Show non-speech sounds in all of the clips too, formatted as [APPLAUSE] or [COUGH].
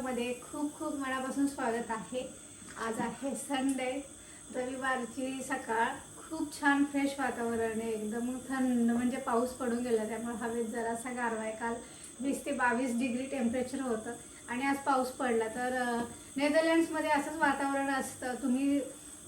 ब्लॉगमध्ये खूप खूप मनापासून स्वागत आहे. आज आहे संडे रविवारची सकाळ. खूप छान फ्रेश वातावरण आहे. एकदम थंड म्हणजे पाऊस पडून गेला त्यामुळे हवेत जरासा गारवा आहे. काल वीस ते बावीस डिग्री टेम्परेचर होतं आणि आज पाऊस पडला. तर नेदरलँड्समध्ये असंच वातावरण असतं. तुम्ही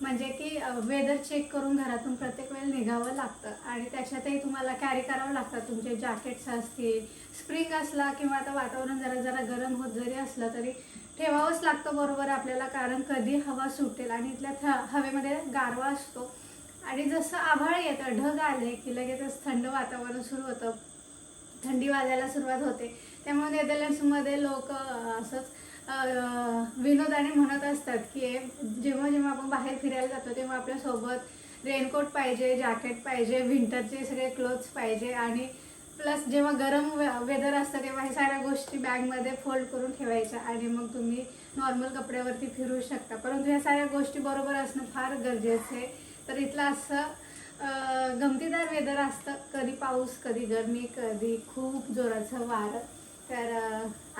म्हणजे की वेदर चेक करून घरातून प्रत्येक वेळेला निघावं लागतं. आणि त्याच्यातही तुम्हाला कॅरी करावं लागतं. तुमचे जॅकेट्स असतील स्प्रिंग असला किंवा आता वातावरण जरा जरा गरम होत जरी असलं तरी ठेवावंच लागतं बरोबर आपल्याला कारण कधी हवा सुटेल आणि इथल्या थ हवेमध्ये गारवा असतो. आणि जसं आभाळ येतं ढग आले की लगेचच थंड वातावरण सुरू होतं. थंडी वाजायला सुरुवात होते. त्यामुळे नेदरलँड्समध्ये लोक असंच विनोदाने म्हणत असतात की जेव्हा जेव्हा आपण बाहेर फिरायला जातो तेव्हा आपल्यासोबत रेनकोट पाहिजे जॅकेट पाहिजे विंटरचे सगळे क्लोथ्स पाहिजे आणि प्लस जेव्हा गरम वेदर असतं तेव्हा हे साऱ्या गोष्टी बॅगमध्ये फोल्ड करून ठेवायच्या आणि मग तुम्ही नॉर्मल कपड्यावरती फिरू शकता. परंतु ह्या साऱ्या गोष्टी बरोबर असणं फार गरजेचं आहे. तर इथलं असं गमतीदार वेदर असतं. कधी पाऊस कधी गरमी कधी खूप जोराचं वारं. तर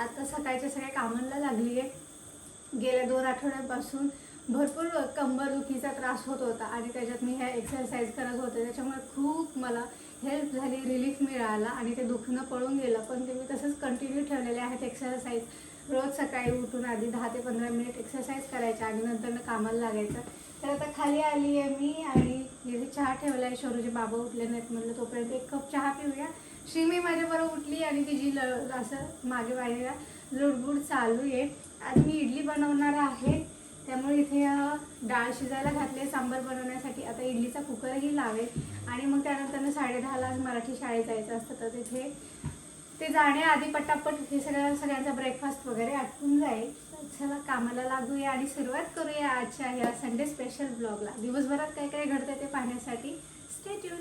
आता सकाळच्या सगळ्या कामांना लागली आहे गेल्या दोन आठवड्यापासून भरपूर कंबरदुखीचा त्रास होत होता आणि त्याच्यात मी ह्या एक्सरसाइज करत होते. त्याच्यामुळे खूप मला हेल्प झाली रिलीफ मिळाला आणि ते दुखणं पळून गेलं. पण ते मी तसंच कंटिन्यू ठेवलेले आहेत एक्सरसाइज रोज सकाळी उठून आधी दहा ते पंधरा मिनिट एक्सरसाइज करायच्या आणि नंतर कामाला लागायचं. तर आता खाली आली आहे मी आणि इथे चहा ठेवला आहे शोरूचे बाबा उठले नाहीत म्हणलं तोपर्यंत एक कप चहा पिऊया. श्रीमी माझ्याबरोबर उठली आणि तिची ल असं मागे बाहेर लुडबुड चालू आहे. आणि मी इडली बनवणार आहे. त्यामुळे इथे डाळ शिजायला घातले सांबार बनवण्यासाठी. आता इडलीचा कुकरही लावेल. आणि मग त्यानंतर साडेदहाला आज मराठी शाळेत जायचं असतं. तर तिथे ते जाण्याआधी पटापट हे सगळं सगळ्यांचा ब्रेकफास्ट वगैरे आटपून जाईल. चला कामाला लागूया आणि सुरुवात करूया आजच्या या संडे स्पेशल ब्लॉगला दिवसभरात काय काय घडतं ते पाहण्यासाठी स्टे ट्यून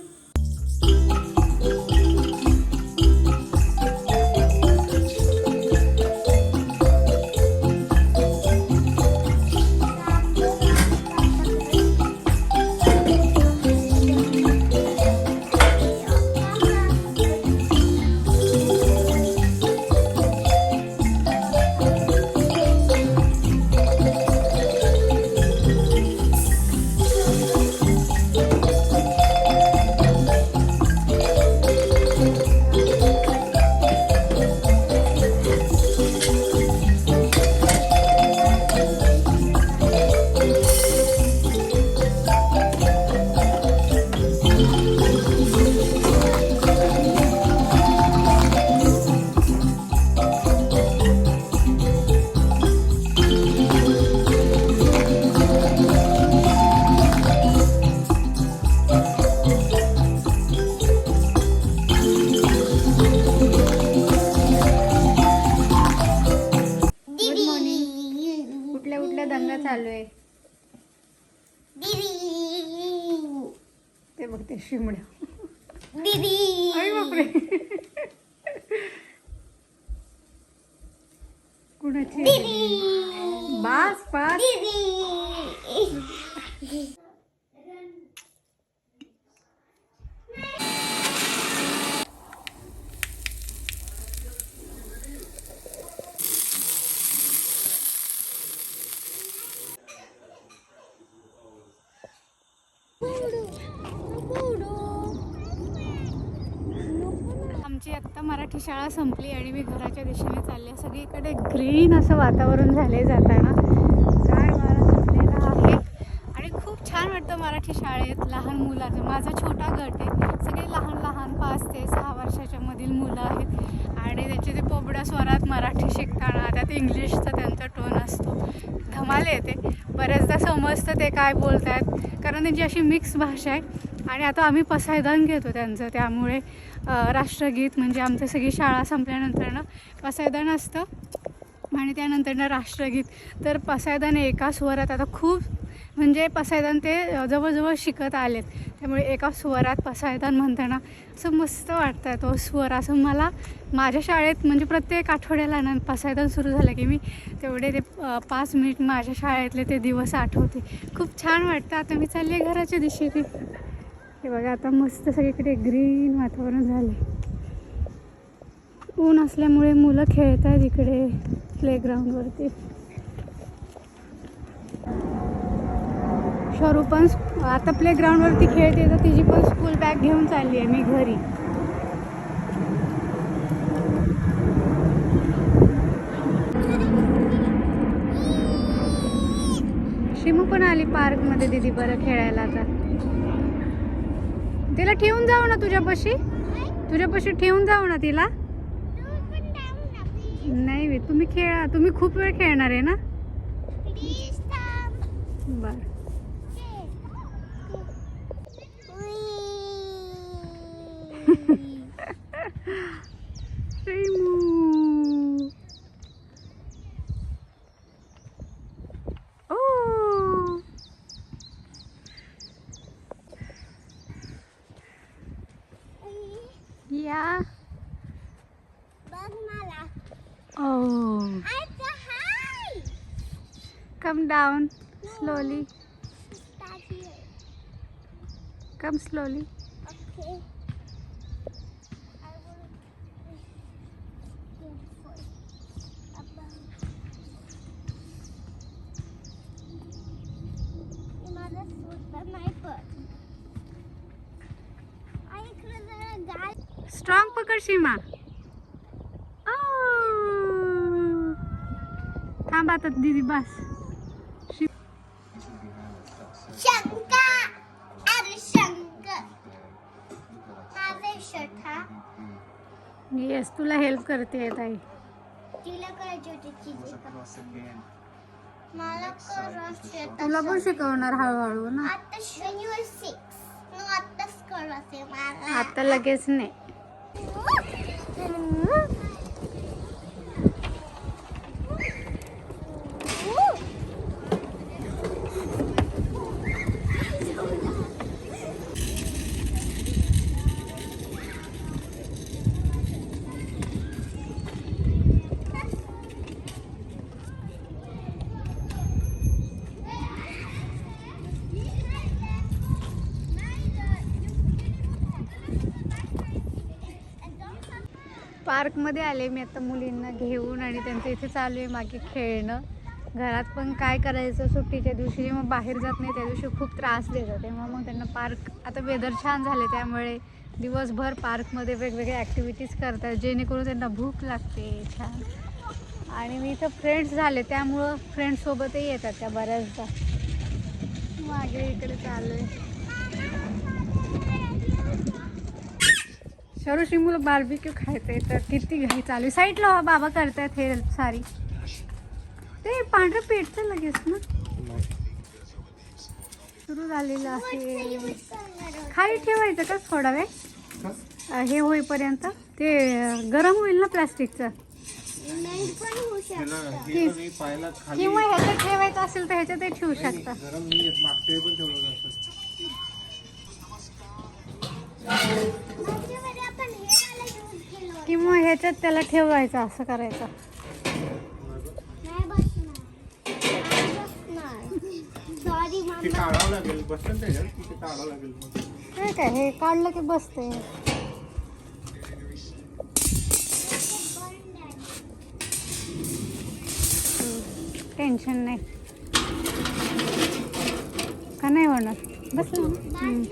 ते बघते शिमड्या अरे बापरे. कुणाची? बास बास आमची आत्ता मराठी शाळा संपली आणि मी घराच्या दिशेने चालले. सगळीकडे ग्रीन असं वातावरण झाले जाताना. काय वारा सुटलेला आहे. आणि खूप छान वाटतं मराठी शाळेत लहान मुलाचं. माझा छोटा गट आहे. सगळे लहान लहान पाच ते सहा वर्षाच्या मधील मुलं आहेत. आणि त्यांचे ते पोबड्या स्वरात मराठी शिकताना त्यात इंग्लिशचा त्यांचा टोन असतो. धमाल येते. बऱ्याचदा समजतं ते काय बोलत आहेत कारण त्यांची अशी मिक्स भाषा आहे. आणि आता आम्ही पसायदान घेतो त्यांचं त्यामुळे. राष्ट्रगीत म्हणजे आमचं सगळी शाळा संपल्यानंतर ना पसायदान असतं. आणि त्यानंतर ना राष्ट्रगीत. तर पसायदान एका स्वरात आता खूप म्हणजे पसायदान ते जवळजवळ शिकत आलेत. त्यामुळे एका स्वरात पसायदान म्हणताना असं मस्त वाटतं तो स्वर. असं मला माझ्या शाळेत म्हणजे प्रत्येक आठवड्याला ना पसायदान सुरू झालं की मी तेवढे ते पाच मिनिट माझ्या शाळेतले ते दिवस आठवते. खूप छान वाटतं. आता मी चालले घराच्या दिशेने. हे बघा आता मस्त सगळीकडे ग्रीन वातावरण झाले ऊन असल्यामुळे मुलं खेळत आहेत इकडे प्लेग्राऊंडवरती शरू पण स्क- आता प्लेग्राऊंडवरती खेळते तर तिची पण स्कूल बॅग घेऊन चालली आहे मी घरी. शिमू पण आली पार्कमध्ये दिदी बरं खेळायला आता. तिला ठेवून जाऊ ना तुझ्यापाशी? तुझ्यापाशी ठेवून जाऊ ना तिला? नाही तुम्ही खेळा तुम्ही खूप वेळ खेळणार आहे ना? बर. [LAUGHS] [LAUGHS] Ya. ja. Oh. Come down slowly. Come slowly. Okay. my. Strong पकड सीमा. थांब आता दीदी बस येस तुला हेल्प करते ताई. तिला करायची होती चीज. मला करायची तुला पण शिकवणार हळूहळू ना. आता लगेच नाही. 음. पार्कमध्ये आले मी आता मुलींना घेऊन आणि त्यांचं इथे चालू आहे मागे खेळणं. घरात पण काय करायचं सुट्टीच्या दिवशी? जेव्हा बाहेर जात नाही त्या दिवशी खूप त्रास देतो तेव्हा मग त्यांना पार्क आता वेदर छान झाले त्यामुळे दिवसभर पार्कमध्ये वेगवेगळ्या ॲक्टिव्हिटीज करतात जेणेकरून त्यांना भूक लागते छान. आणि मी इथं फ्रेंड्स झाले त्यामुळं फ्रेंड्ससोबतही येतात त्या बऱ्याचदा. मागे इकडे चालू आहे. शरू शिमूला बार्बिक्यू खायचंय तर किती घाई चालू आहे. साईडला व्हा, बाबा करतायत हे सारी. ते पांढरं पेटतं लगेच ना. सुरू झालेलं आहे. खाली ठेवायचं का थोडा वेळ? हे? होईपर्यंत. ते गरम होईल ना प्लास्टिकचं? नाही पण होऊ शकतं. की- मी पाहिला खाली? किंवा ह्याच्यात ठेवायचं असेल तर ह्याच्यात ठेवू शकता. ह्याच्यात त्याला ठेवायचं असं करायचं. नाही बसणार. नाही बसणार सॉरी ते मम्मा काढावं लागेल. बसेल त्याच्यात? तिथे काढावं लागेल? मग काय काय हे काढलं की बसते टेन्शन नाही. का नाही होणार? बसलं ना? हम्म.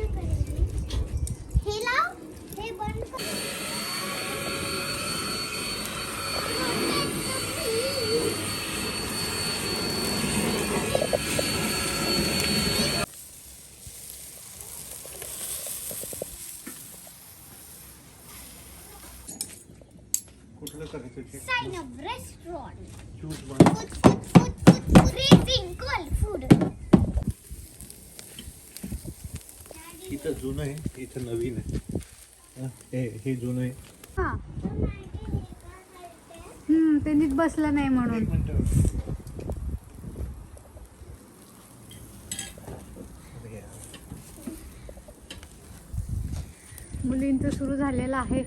हे लाव हे बंद कर कुठलं करायचं Sign of restaurant. Choose one Food, food, food, food, food. Freezing cold food. इथं जुनं आहे इथं नवीन आहे. हं, हे हे जुनं आहे. हा. हम्म, ते नीट बसलं नाही म्हणून. एक मिनिट. मुलींचं सुरू झालेलं आहे.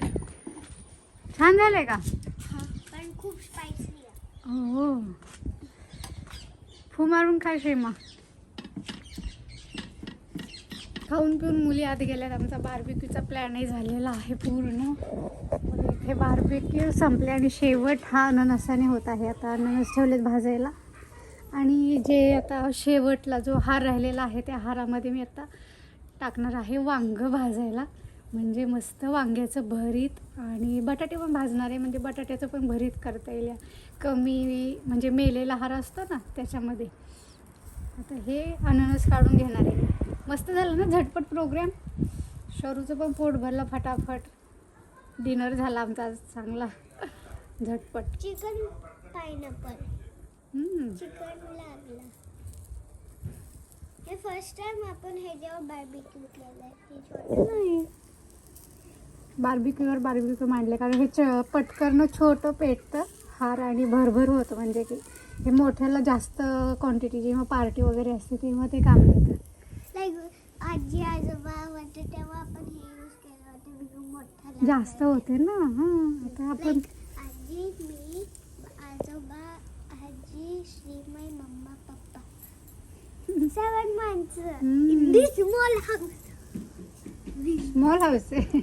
छान झालंय का? पण खूप स्पायसी आहे. हो फू मारून खाय श्रीमा खाऊन पिऊन मुली आत गेल्यात. आमचा बार्बिक्यूचा प्लॅनही झालेला आहे पूर्ण. मग इथे बार्बिक्यू संपले आणि शेवट हा अननसाने होत आहे. आता अननस ठेवलेत भाजायला. आणि जे आता शेवटला जो हार राहिलेला आहे त्या हारामध्ये मी आता टाकणार आहे वांगं भाजायला. म्हणजे मस्त वांग्याचं भरीत आणि बटाटे पण भाजणार आहे म्हणजे बटाट्याचं पण भरीत करता येईल. कमी म्हणजे मेलेला हार असतो ना त्याच्यामध्ये. आता हे अननस काढून घेणार आहे मस्त झालं ना झटपट प्रोग्राम शरूचं पण पोट भरलं फटाफट. डिनर झाला आमचा आज चांगला. झटपट. चिकन पायनॅपल हम्म. चिकन लागलं. हे फर्स्ट टाइम आपण ह्याच्यावर बार्बिक्यू केलंय त्याच्यावर नाही. बार्बिक्यूवर बार्बिक्यू मांडले. कारण हे च पटकन छोटं पेटतं. हार आणि भरभर होतं. म्हणजे की हे मोठ्याला जास्त क्वांटिटी जेव्हा पार्टी वगैरे असते तेव्हा ते काम येतं लाईक आजी आजोबा होते तेव्हा आपण हे यूज केलं होतं. मोठा जास्त होते ना? हां आता आपण आजी मी आजोबा आजी श्रीमय मम्मा पप्पा. [LAUGHS] Seven hmm. In this small house small house आहे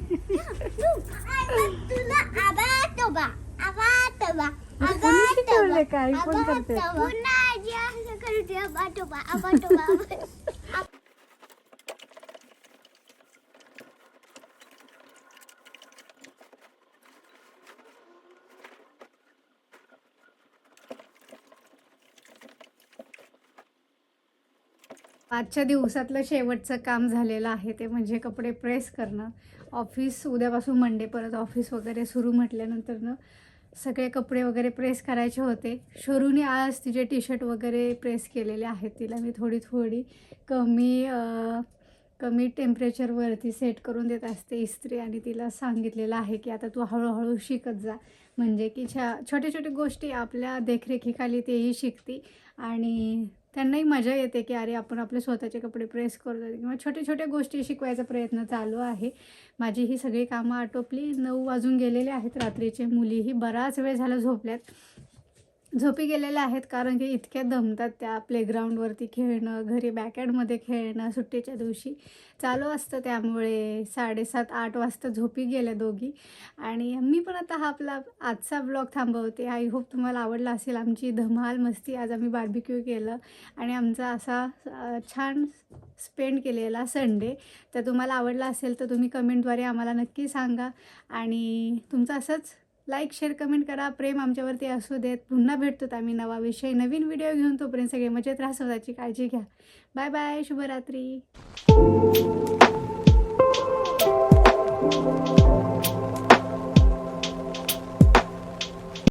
तुला आबाटोबा आबाटोबा कोणी शिकवलंय काय? कोण करते? पुन्हा आजी असं करते आबाटोबा आबाटोबा आबाटोबा. आजच्या दिवसातलं शेवटचं काम झालेलं आहे ते म्हणजे कपडे प्रेस करणं. ऑफिस उद्यापासून मंडे परत ऑफिस वगैरे सुरू म्हटल्यानंतरनं सगळे कपडे वगैरे प्रेस करायचे होते. शोरूने आज तिचे टी शर्ट वगैरे प्रेस केलेले आहेत. तिला मी थोडी थोडी कमी कमी टेम्परेचरवरती सेट करून देत असते इस्त्री आणि तिला सांगितलेलं आहे की आता तू हळूहळू शिकत जा. म्हणजे की छा छोट्या छोट्या गोष्टी आपल्या देखरेखीखाली तेही शिकते आणि त्यांनाही मजा येते की अरे आपण आपले स्वतःचे कपडे प्रेस करतो किंवा छोट्या छोट्या गोष्टी शिकवायचा प्रयत्न चालू आहे. माझी ही सगळी कामं आटोपली. नऊ वाजून गेलेले आहेत रात्रीचे. मुलीही बराच वेळ झाला झोपल्यात. झोपी गेलेल्या आहेत कारण की इतक्या दमतात त्या प्लेग्राऊंडवरती खेळणं घरी बॅकॅडमध्ये खेळणं सुट्टीच्या दिवशी. चालू असतं त्यामुळे साडेसात आठ वाजता झोपी गेल्या दोघी. आणि मी पण आता हा आपला आजचा ब्लॉग थांबवते. आय होप तुम्हाला आवडला असेल. आमची धमाल मस्ती. आज आम्ही बार्बिक्यू केलं. आणि आमचा असा छान स्पेंड केलेला संडे तर तुम्हाला आवडला असेल तर तुम्ही कमेंटद्वारे आम्हाला नक्की सांगा. आणि तुमचं असंच लाईक शेअर कमेंट करा. प्रेम आमच्यावरती असू देत. पुन्हा भेटतो आम्ही नवा विषय नवीन व्हिडिओ घेऊन. तोपर्यंत सगळे मजेत राहा. स्वतःची काळजी घ्या. बाय बाय शुभरात्री.